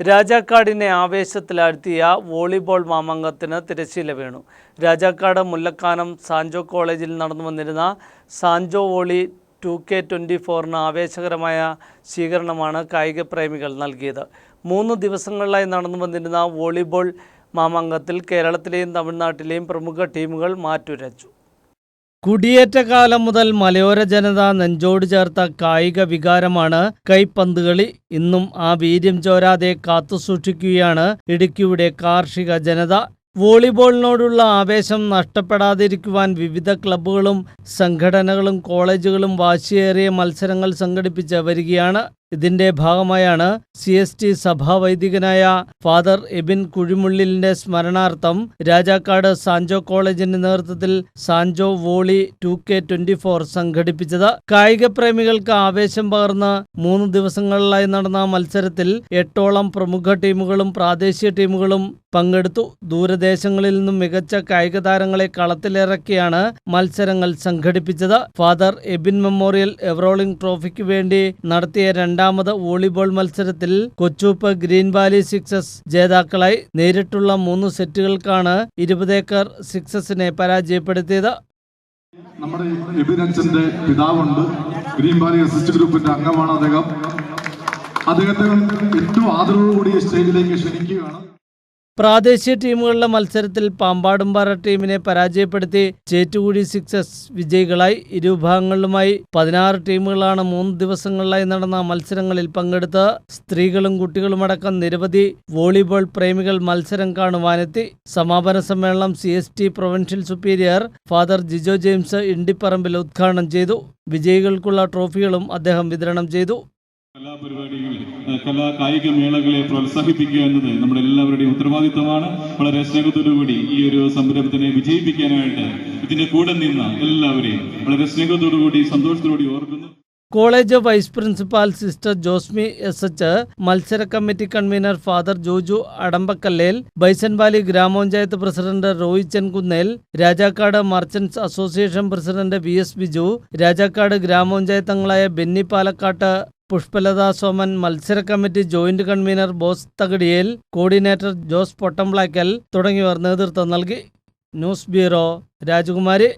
രാജാക്കാടിനെ ആവേശത്തിലാഴ്ത്തിയ volleyball മാമംഗത്തിന് തിരശ്ശീല വീണു. Rajakkad Mullakkanam Sancho കോളേജിൽ നടന്നു വന്നിരുന്ന Sanjo volley two K twenty ഫോറിന് ആവേശകരമായ സ്വീകരണമാണ് കായിക പ്രേമികൾ നൽകിയത്. മൂന്ന് ദിവസങ്ങളിലായി നടന്നു വന്നിരുന്ന വോളിബോൾ മാമാങ്കത്തിൽ കേരളത്തിലെയും തമിഴ്നാട്ടിലെയും പ്രമുഖ ടീമുകൾ മാറ്റുരച്ചു. കുടിയേറ്റ കാലം മുതൽ മലയോര ജനത നെഞ്ചോട് ചേർത്ത കായിക വികാരമാണ് കൈപ്പന്തുകളി. ഇന്നും ആ വീര്യം ചോരാതെ കാത്തുസൂക്ഷിക്കുകയാണ് ഇടുക്കിയുടെ കാർഷിക ജനത. വോളിബോളിനോടുള്ള ആവേശം നഷ്ടപ്പെടാതിരിക്കുവാൻ വിവിധ ക്ലബ്ബുകളും സംഘടനകളും കോളേജുകളും വാശിയേറിയ മത്സരങ്ങൾ സംഘടിപ്പിച്ച് വരികയാണ്. ഇതിന്റെ ഭാഗമായാണ് സി എസ് ടി സഭാവൈദികനായ ഫാദർ എബിൻ കുഴിമുള്ളിലിന്റെ സ്മരണാർത്ഥം രാജാക്കാട് സാൻജോ കോളേജിന്റെ നേതൃത്വത്തിൽ Sanjo volley two K twenty four സംഘടിപ്പിച്ചത്. കായിക പ്രേമികൾക്ക് ആവേശം പകർന്ന് മൂന്ന് ദിവസങ്ങളിലായി നടന്ന മത്സരത്തിൽ എട്ടോളം പ്രമുഖ ടീമുകളും പ്രാദേശിക ടീമുകളും പങ്കെടുത്തു. ദൂരദേശങ്ങളിൽ നിന്നും മികച്ച കായിക താരങ്ങളെ കളത്തിലിറക്കിയാണ് മത്സരങ്ങൾ സംഘടിപ്പിച്ചത്. Father Ebin memorial ever rolling ട്രോഫിക്ക് വേണ്ടി നടത്തിയ രണ്ടാമത് വോളിബോൾ മത്സരത്തിൽ കൊച്ചൂപ്പ് ഗ്രീൻ വാലി സിക്സസ് ജേതാക്കളായി നേരിട്ടുള്ള മൂന്ന് സെറ്റുകൾക്കാണ് ഇരുപതേക്കർ സിക്സസിനെ പരാജയപ്പെടുത്തിയത്. നമ്മുടെ എബിനച്ചന്റെ പിതാവുണ്ട്. ഗ്രീൻ വാലി അസിസ്റ്റ് ഗ്രൂപ്പിന്റെ അംഗമാണ് അദ്ദേഹം. അദ്ദേഹത്തെ ഏറ്റവും ആദരവോടുകൂടി സ്റ്റേജിലേക്ക് ക്ഷണിക്കുകയാണ്. പ്രാദേശിക ടീമുകളുടെ മത്സരത്തിൽ പാമ്പാടുംപാറ ടീമിനെ പരാജയപ്പെടുത്തി ചേറ്റുകൂടി സിക്സസ് വിജയികളായി ഇരുവിഭാഗങ്ങളിലുമായി പതിനാറ് ടീമുകളാണ് മൂന്ന് ദിവസങ്ങളിലായി നടന്ന മത്സരങ്ങളിൽ പങ്കെടുത്ത് സ്ത്രീകളും കുട്ടികളുമടക്കം നിരവധി വോളിബോൾ പ്രേമികൾ മത്സരം കാണുവാനെത്തി. സമാപന സമ്മേളനം C S T provincial superior father Jijo James Indipparambil ഉദ്ഘാടനം ചെയ്തു. വിജയികൾക്കുള്ള ട്രോഫികളും അദ്ദേഹം വിതരണം ചെയ്തു. കലാപരിപാടികൾ ഏഹ് കലാ കായിക മേളകളെ പ്രോത്സാഹിപ്പിക്കുക എന്നത് നമ്മുടെ എല്ലാവരുടെയും ഉത്തരവാദിത്തമാണ്. വളരെ സ്നേഹത്തോടുകൂടി ഈ ഒരു സംരംഭത്തിനെ വിജയിപ്പിക്കാനായിട്ട് ഇതിന്റെ കൂടെ നിന്ന എല്ലാവരെയും വളരെ സ്നേഹത്തോടുകൂടി സന്തോഷത്തോടുകൂടി ഓർക്കുന്നു. College vice principal sister Josmi S H മത്സര committee convener father Joju Adampakkallel Bisonvalley ഗ്രാമപഞ്ചായത്ത് president Roy Chenkunnel Rajakkad merchants association president V S Biju Rajakkad ഗ്രാമപഞ്ചായത്തങ്ങളായ Benny Palakkattu Pushpalatha Soman മത്സര committee joint convener Bose Thakadiyel coordinator Jose Pottamplackal തുടങ്ങിയവർ നേതൃത്വം നൽകി. News bureau രാജകുമാരി.